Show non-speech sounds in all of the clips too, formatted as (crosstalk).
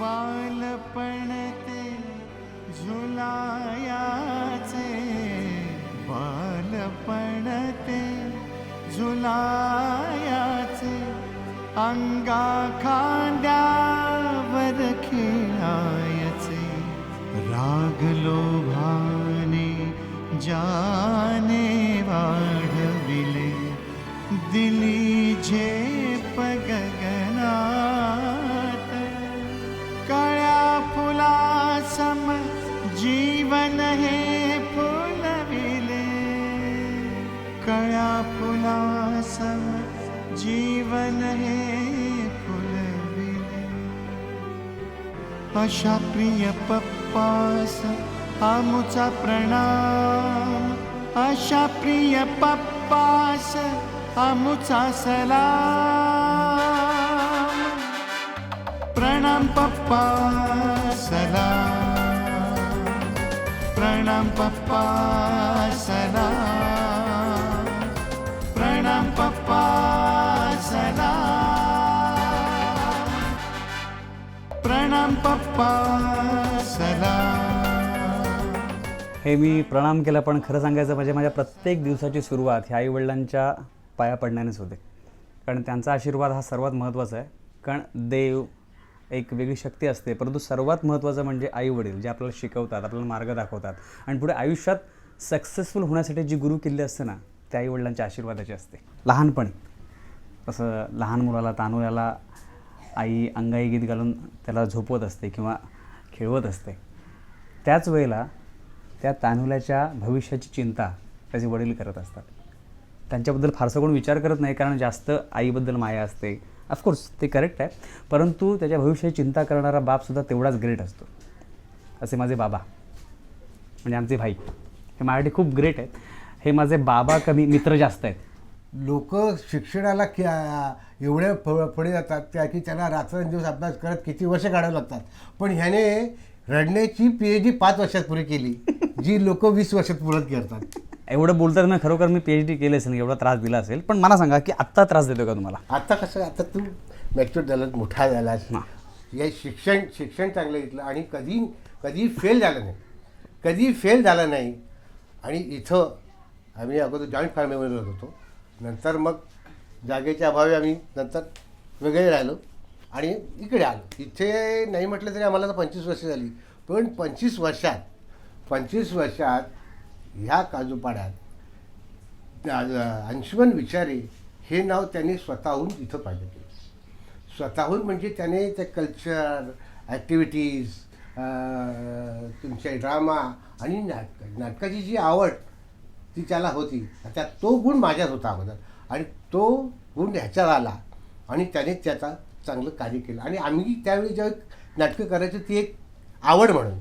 बालपण ते झुलायाचे बालपण ते झुलायाचे अंगा खा लोभाने जाने वाढविले दिली झेप गगनात। काळ्या फुलासम जीवन हे फुलविले कळ्या फुलासम जीवन हे फुलविले अशा प्रिय पप्पास आमुचा प्रणाम. अशा प्रिय पप्पास आमुचा सलाम. प्रणाम पप्पा सलाम. प्रणाम पप्पा सलाम. प्रणाम पप्पा सलाम. प्रणाम पप्पा हे मी प्रणाम केला पण खरं सांगायचं म्हणजे माझ्या प्रत्येक दिवसाची सुरुवात ह्या आईवडिलांच्या पाया पडण्यानेच होते. कारण त्यांचा आशीर्वाद हा सर्वात महत्त्वाचा आहे. कारण देव एक वेगळी शक्ती असते परंतु सर्वात महत्त्वाचं म्हणजे आईवडील जे आपल्याला शिकवतात आपल्याला मार्ग दाखवतात. आणि पुढे आयुष्यात सक्सेसफुल होण्यासाठी जी गुरु किल्ली असते ना त्या आईवडिलांच्या आशीर्वादाची असते. लहानपणी तसं लहान मुलाला तानुयाला आई अंगाई गीत घालून त्याला झोपवत असते किंवा खेळवत असते. त्याच वेळेला त्या तानुल्याच्या भविष्याची चिंता त्याचे वडील करत असतात. त्यांच्याबद्दल फारसं कोण विचार करत नाही कारण जास्त आईबद्दल माया असते. ऑफकोर्स ते करेक्ट आहे. परंतु त्याच्या भविष्याची चिंता करणारा बापसुद्धा तेवढाच ग्रेट असतो. असे माझे बाबा म्हणजे आमचे भाई हे माझ्यासाठी खूप ग्रेट आहेत. हे माझे बाबा कमी मित्र जास्त आहेत. लोक शिक्षणाला एवढे एवढ्या पुढे जातात त्या की त्यांना रात्रंदिवस अभ्यास करत किती वर्ष काढावं लागतात. पण ह्याने रडण्याची पी एच डी पाच वर्षात पुरी केली. जी लोक वीस वर्षात पूर्ण करतात. एवढं बोलतात ना खरोखर मी पी एच डी केले असेल एवढा त्रास दिला असेल पण मला सांगा की आत्ता त्रास देतो का तुम्हाला? आता कसं आता तू मॅच्युअर झालास मोठा झालास. हां. हे शिक्षण शिक्षण चांगलं घेतलं आणि कधी कधी फेल झालं नाही. कधी फेल झालं नाही. आणि इथं आम्ही अगोदर जॉईंट फॅमिलीमध्ये राहत होतो. नंतर मग जागेच्या अभावी आम्ही नंतर वेगळे राहिलो आणि इकडे आलो. इथे नाही म्हटलं तरी आम्हाला तर पंचवीस वर्ष झाली. पण पंचवीस वर्षात पंचवीस वर्षात ह्या काजूपाड्यात अंशुमन विचारे हे नाव त्यांनी स्वतःहून इथं पाहिजे केलं स्वतःहून म्हणजे त्याने ते कल्चर ॲक्टिव्हिटीज तुमचे ड्रामा आणि नाटक नाटकाची जी आवड ती त्याला होती त्या तो गुण माझ्यात होता अगोदर. आणि तो गुण ह्याच्यात आला आणि त्याने त्याचा चांगलं कार्य केलं. आणि आम्ही त्यावेळी जेव्हा नाटकं करायचं ती एक आवड म्हणून.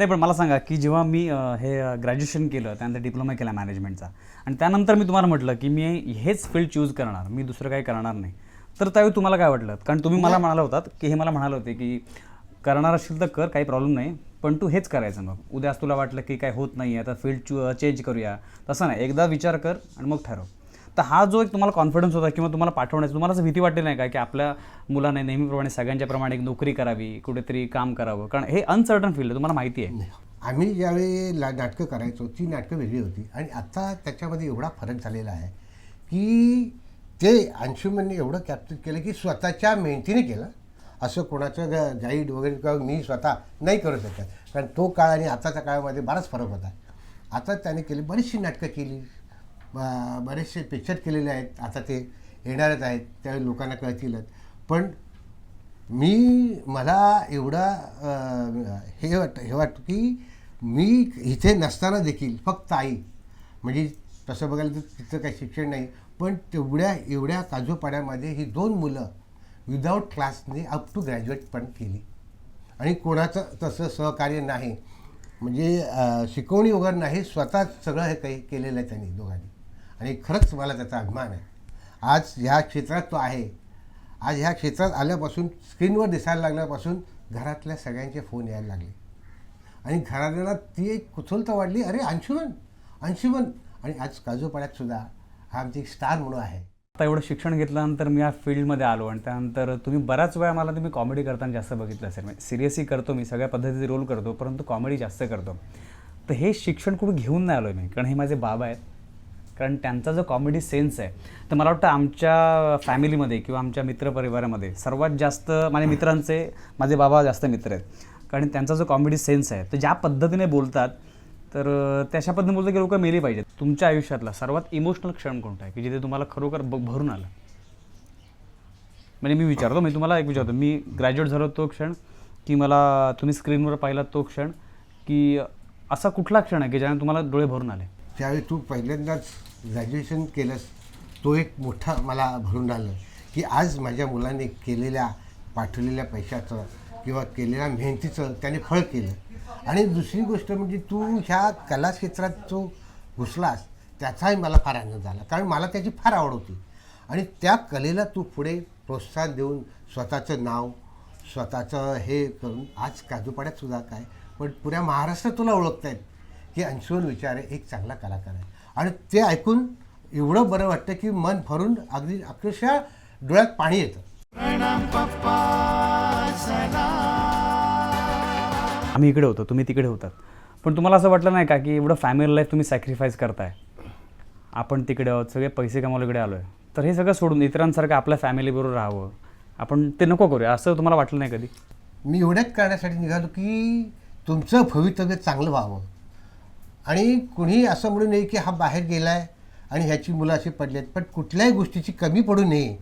नाही पण मला सांगा की जेव्हा मी हे ग्रॅज्युएशन केलं त्यानंतर डिप्लोमा केला मॅनेजमेंटचा आणि त्यानंतर मी तुम्हाला म्हटलं की मी हेच फील्ड चूज करणार मी दुसरं काही करणार नाही. तर त्यावेळी तुम्हाला काय वाटलं? कारण तुम्ही मला म्हणाला होतात की हे मला म्हणाले होते की करणार असेल तर कर काही प्रॉब्लेम नाही पण तू हेच करायचं मग. उद्याच तुला वाटलं की काय होत नाही आता फील्ड चू चेंज करूया. तसं नाही. एकदा विचार कर आणि मग ठरव. तर हा जो एक तुम्हाला कॉन्फिडन्स होता किंवा तुम्हाला पाठवण्याचा तुम्हाला असं भीती वाटली नाही का की आपल्या मुलाने नेहमीप्रमाणे सगळ्यांच्या प्रमाणे एक नोकरी करावी कुठेतरी काम करावं? कारण हे अनसर्टन फील्ड आहे तुम्हाला माहिती आहे. आम्ही ज्यावेळी ला नाटकं करायचो ती नाटकं वेगळी होती. आणि आत्ता त्याच्यामध्ये एवढा फरक झालेला आहे की ते अंशुमनने एवढं कॅप्चर केलं की स्वतःच्या मेहनतीने केलं. असं कोणाचं गाईड वगैरे किंवा मी स्वतः नाही करू शकत. कारण तो काळ आणि आताच्या काळामध्ये बराच फरक होता. आता त्याने केली बरीचशी नाटकं केली. बरेचसे पिक्चर केलेले आहेत. आता ते येणारच आहेत. त्यावेळी लोकांना कळतीलच. पण मी मला एवढा हे वाट हे वाटतं की मी इथे नसताना देखील फक्त आई म्हणजे तसं बघायला तर तिथं काही शिक्षण नाही पण तेवढ्या एवढ्या काजूपाड्यामध्ये ही दोन मुलं विदाऊट क्लासने अप टू ग्रॅज्युएट पण केली. आणि कोणाचं तसं सहकार्य नाही. म्हणजे शिकवणी वगैरे नाही. स्वतः सगळं हे काही केलेलं आहे त्यांनी दोघांनी. आणि खरंच मला त्याचा अभिमान आहे. आज ह्या क्षेत्रात तो आहे. आज ह्या क्षेत्रात आल्यापासून स्क्रीनवर दिसायला लागल्यापासून घरातल्या सगळ्यांचे फोन यायला लागले. आणि घरातल्या ती एक कुतूहलता वाढली. अरे अंशुमन अंशुमन. आणि आज काजूपाड्यात सुद्धा हा आमची स्टार म्हणून आहे. आता एवढं शिक्षण घेतल्यानंतर मी या फील्डमध्ये आलो आणि त्यानंतर तुम्ही बऱ्याच वेळा मला तुम्ही कॉमेडी करताना जास्त बघितलं असेल. म्हणजे सिरियसली करतो मी सगळ्या पद्धतीचे रोल करतो परंतु कॉमेडी जास्त करतो. तर हे शिक्षण कुठं घेऊन नाही आलो मी कारण हे माझे बाबा आहेत. कारण त्यांचा जो कॉमेडी सेन्स आहे तर मला वाटतं आमच्या फॅमिलीमध्ये किंवा आमच्या मित्रपरिवारामध्ये सर्वात जास्त माझ्या मित्रांचे माझे बाबा जास्त मित्र आहेत. कारण त्यांचा जो कॉमेडी सेन्स आहे तर ज्या पद्धतीने बोलतात तर त्याशा पद्धतीने बोलतात की लोक मेली पाहिजेत. तुमच्या आयुष्यातला सर्वात इमोशनल क्षण कोणता आहे? की जिथे तुम्हाला खरोखर ब भरून आलं? म्हणजे मी विचारतो मी तुम्हाला एक विचारतो. मी ग्रॅज्युएट झालो तो क्षण की मला तुम्ही स्क्रीनवर पाहिला तो क्षण की असा कुठला क्षण आहे की ज्याने तुम्हाला डोळे भरून आले? त्यावेळी तू पहिल्यांदाच ग्रॅज्युएशन केलंस तो एक मोठा मला भरून आलं की आज माझ्या मुलाने केलेल्या पाठवलेल्या पैशाचं किंवा केलेल्या मेहनतीचं त्याने फळ केलं. आणि दुसरी गोष्ट म्हणजे तू ह्या कला क्षेत्रात जो घुसलास त्याचाही मला फार आनंद झाला. कारण मला त्याची फार आवड होती. आणि त्या कलेला तू पुढे प्रोत्साहन देऊन स्वतःचं नाव स्वतःचं हे करून आज काजूपाड्यात सुद्धा काय पण पुऱ्या महाराष्ट्रात तुला ओळखतायत की अंशुमन विचारे एक चांगला कलाकार आहे. आणि ते ऐकून एवढं बरं वाटतं की मन भरून अगदी अक्षरशः डोळ्यात पाणी येतं. आम्ही इकडे होतो तुम्ही तिकडे होतात. पण तुम्हाला असं वाटलं नाही का की एवढं फॅमिली लाईफ तुम्ही सॅक्रिफाईस करताय? आपण तिकडे आहोत सगळे पैसे कमावले इकडे आलो आहे तर हे सगळं सोडून इतरांसारखं आपल्या फॅमिलीबरोबर राहावं आपण ते नको करूया असं तुम्हाला वाटलं नाही कधी? मी एवढ्याच करण्यासाठी निघालो की तुमचं भवितव्य चांगलं व्हावं. आणि कुणी असं म्हणू नये की हा बाहेर गेला आहे आणि ह्याची मुलं अशी पडली आहेत. पण कुठल्याही गोष्टीची कमी पडू नये.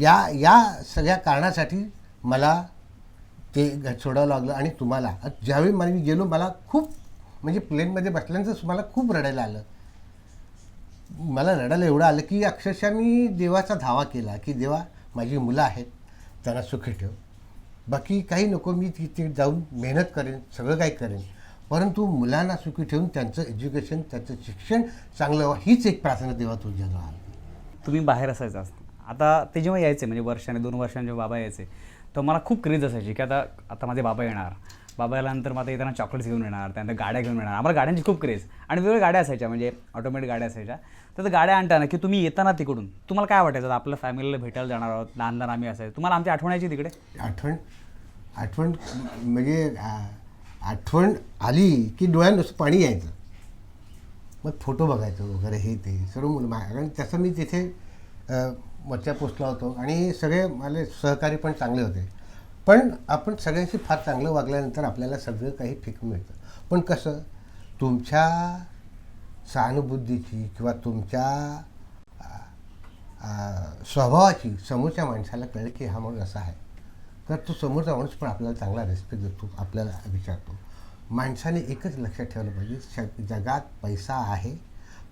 या या सगळ्या कारणासाठी मला ते सोडावं लागलं आणि तुम्हाला ज्यावेळी मला मी गेलो मला खूप म्हणजे प्लेनमध्ये बसल्यानंतर मला खूप रडायला आलं. मला रडायला एवढं आलं की अक्षरशः मी देवाचा धावा केला की देवा माझी मुलं आहेत त्यांना सुखी ठेव. बाकी काही नको मी तिथे जाऊन मेहनत करेन सगळं काही करेन. परंतु मुलांना सुखी ठेवून त्यांचं एज्युकेशन त्यांचं शिक्षण चांगलं व्हावं हीच एक प्रार्थना देवा तुझ्या तुम्ही बाहेर असायचा आता ते जेव्हा यायचे म्हणजे वर्षाने दोन वर्षाने जेव्हा बाबा यायचे तर मला खूप क्रेज असायची की आता आता माझे बाबा येणार. बाबा आल्यानंतर मग आता येताना चॉकलेट्स घेऊन येणार त्यानंतर गाड्या घेऊन येणार. आम्हाला गाड्यांची खूप क्रेज. आणि वेगवेगळ्या गाड्या असायच्या म्हणजे ऑटोमॅटिक गाड्या असायच्या. तर त्या गाड्या आणताना की तुम्ही येताना तिकडून तुम्हाला काय वाटायचं? आपल्या फॅमिलीला भेटायला जाणार आहोत लहान लहान आम्ही असायचं. तुम्हाला आमची आठवण यायची तिकडे? आठवण आठवण म्हणजे आठवण आली की डोळ्यानुसतं पाणी यायचं. मग फोटो बघायचो वगैरे हे ते सर्व मुलं कारण तसं मी तिथे मच्छा पोचला होतो आणि सगळे मला सहकारी पण चांगले होते. पण आपण सगळ्यांशी फार चांगलं वागल्यानंतर आपल्याला सगळं काही फिकून मिळतं. पण कसं तुमच्या सहानुभूतीची किंवा तुमच्या स्वभावाची समोरच्या माणसाला कळलं की हा माणूस असा आहे. तर तो समोरचा माणूस पण आपल्याला चांगला रेस्पेक्ट देतो आपल्याला विचारतो. माणसाने एकच लक्षात ठेवलं पाहिजे श- जगात पैसा आहे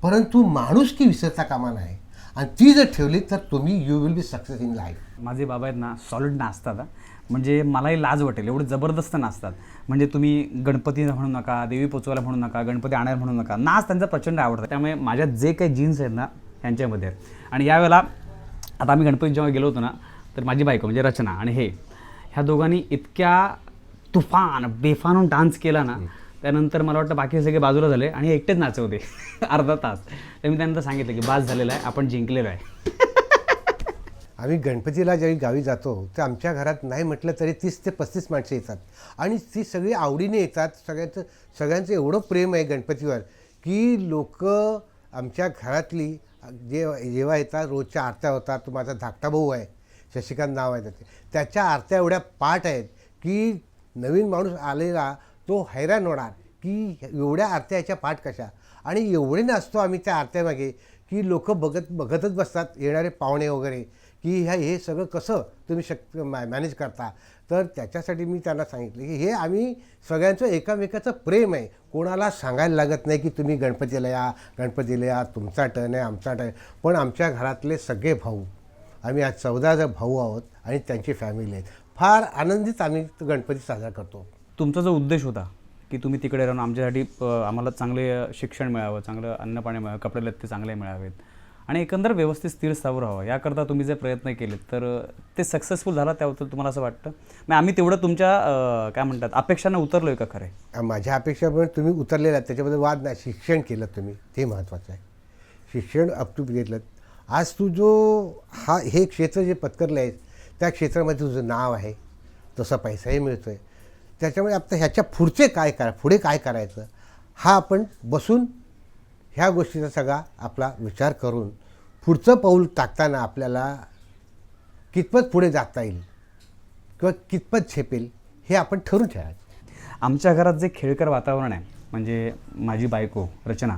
परंतु माणूस की विसरता कामा नाही आणि ती जर ठेवली तर तुम्ही you will be success in life माझे बाबा आहेत ना सॉलिड नाचतात म्हणजे मलाही लाज वाटेल एवढं जबरदस्त नाचतात. म्हणजे तुम्ही गणपती म्हणू नका देवी पोचवायला म्हणू नका गणपती आणायला म्हणू नका. नाच त्यांचा प्रचंड आवडतं त्यामुळे माझ्या जे काही जीन्स आहेत ना त्यांच्यामध्ये आहेत आणि यावेळेला आता आम्ही गणपती जेव्हा गेलो होतो ना तर माझी बायको म्हणजे रचना आणि हे ह्या दोघांनी इतक्या तुफान बेफानून डान्स केला ना त्यानंतर मला वाटतं बाकी सगळे बाजूला झाले आणि एकटेच नाचवते. (laughs) अर्धा तास. तर मी त्यानंतर सांगितलं की बास झालेला आहे. आपण जिंकलेलो आहे. (laughs) आम्ही गणपतीला ज्यावेळी गावी जातो तर आमच्या घरात नाही म्हटलं तरी तीस ते पस्तीस माणसं येतात. आणि ती सगळी आवडीने येतात. सगळ्यांचं सगळ्यांचं एवढं प्रेम आहे गणपतीवर की लोक आमच्या घरातली जे जेव्हा येतात रोजच्या आरत्या होतात. तो माझा धाकटा भाऊ आहे. शशिकांत नाव आहे त्याचे. त्याच्या आरत्या एवढ्या पाठ आहेत की नवीन माणूस आलेला तो हैराण होणार की एवढ्या आरत्या याच्या पाठ कशा? आणि एवढे नसतो आम्ही त्या आरत्यामागे की लोक बघत बघतच बसतात येणारे पाहुणे वगैरे की ह्या हे सगळं कसं तुम्ही शक मॅ मॅनेज करता? तर त्याच्यासाठी मी त्यांना सांगितलं की हे आम्ही सगळ्यांचं एकामेकाचं प्रेम आहे. कोणाला सांगायला लागत नाही की तुम्ही गणपतीला या गणपतीला या तुमचा टन आहे आमचा टन पण आमच्या घरातले सगळे भाऊ आम्ही आज चौदा जण भाऊ आहोत आणि त्यांची फॅमिली आहेत. फार आनंदित आम्ही गणपती साजरा करतो. तुमचा जो उद्देश होता की तुम्ही तिकडे राहून आमच्यासाठी आम्हाला चांगले शिक्षण मिळावं चांगलं अन्नपाणी मिळावं कपडे लत्ते चांगले मिळावेत आणि एकंदर व्यवस्थित स्थिर स्थावर व्हावं याकरता तुम्ही जे प्रयत्न केले तर ते सक्सेसफुल झाला त्याबद्दल तुम्हाला असं वाटतं? मग आम्ही तेवढं तुमच्या काय म्हणतात अपेक्षांना उतरलो आहे का खरे? माझ्या अपेक्षा पण तुम्ही उतरलेला त्याच्याबद्दल वाद नाही. शिक्षण केलं तुम्ही ते महत्त्वाचं आहे. शिक्षण अप टू घेतलं आज तू जो हा हे क्षेत्र जे पत्करलं आहे त्या क्षेत्रामध्ये तुझं नाव आहे तसा पैसाही मिळतो आहे त्याच्यामुळे आता ह्याच्या पुढचे काय करा पुढे काय करायचं हा आपण बसून ह्या गोष्टीचा सगळा आपला विचार करून पुढचं पाऊल टाकताना आपल्याला कितपत पुढे जाता येईल किंवा कितपत झेपेल हे आपण ठरून ठेवायचं. आमच्या घरात जे खेळकर वातावरण आहे म्हणजे माझी बायको रचना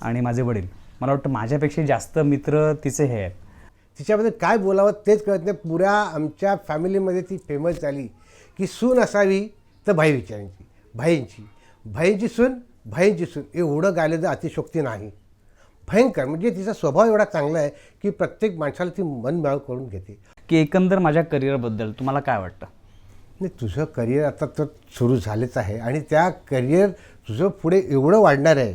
आणि माझे वडील मला वाटतं माझ्यापेक्षा जास्त मित्र तिचे हे आहेत. तिच्याबद्दल काय बोलावं तेच कळत नाही. पुऱ्या आमच्या फॅमिलीमध्ये ती फेमस झाली की सून असावी तर भाई विचारांची भाईंची. भाईंची सून भाईंची सून. एवढं गायलं तर अतिशोक्ती नाही. भयंकर. म्हणजे तिचा स्वभाव एवढा चांगला आहे की प्रत्येक माणसाला ती मन मिळव करून घेते. की एकंदर माझ्या करिअरबद्दल तुम्हाला काय वाटतं? नाही तुझं करिअर आता तर सुरू झालेच आहे आणि त्या करिअर तुझं पुढे एवढं वाढणार आहे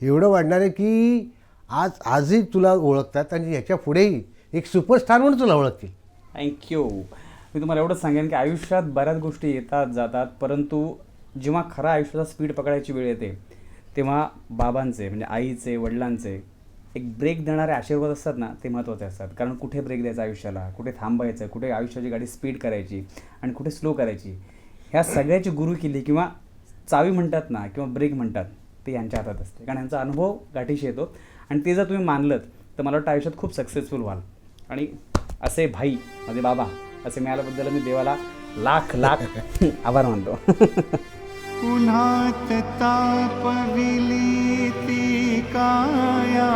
एवढं वाढणार आहे की आज आजही तुला ओळखतात आणि ह्याच्या पुढेही एक सुपरस्टार म्हणून तुला ओळखतील. थँक्यू मी तुम्हाला एवढंच सांगेन की आयुष्यात बऱ्याच गोष्टी येतात जातात परंतु जेव्हा खरा आयुष्याचा स्पीड पकडायची वेळ येते तेव्हा बाबांचे म्हणजे आईचे वडिलांचे एक ब्रेक देणारे आशीर्वाद असतात ना ते महत्त्वाचे असतात. कारण कुठे ब्रेक द्यायचा आयुष्याला? कुठे थांबायचं? कुठे आयुष्याची गाडी स्पीड करायची? आणि कुठे स्लो करायची? ह्या सगळ्याची गुरु केली किंवा चावी म्हणतात ना किंवा ब्रेक म्हणतात ते यांच्या हातात असते. कारण यांचा अनुभव गाठीशी येतो. आणि ते जर तुम्ही मानलं तर मला वाटतं आयुष्यात खूप सक्सेसफुल व्हाल. आणि असे भाई माझे बाबा असे मिळाल्याबद्दल मी देवाला लाख लाख (laughs) आभार मानतो. उन्हात तापविली ती काया.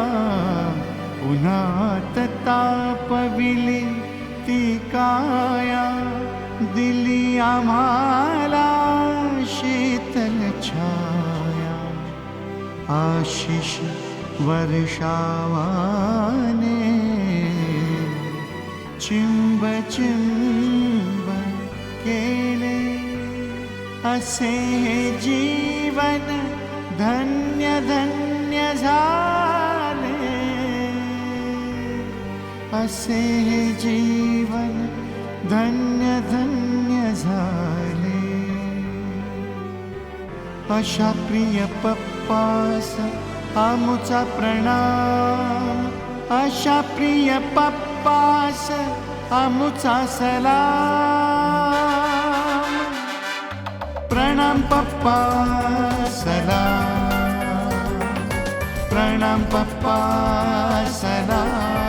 उन्हात तापविली ती काया. दिली आम्हाला शीतल छाया. आशिष वर्षावाने चिंब चिंब केले. असे जीवन धन्य धन्य झाले. असे जीवन धन्य धन्य झाले. अशा प्रिय पप्पास आमुचा प्रणाम. अशा प्रिय पप्पास आमुचा सलाम. प्रणाम पप्पा सलाम. प्रणाम पप्पा सलाम.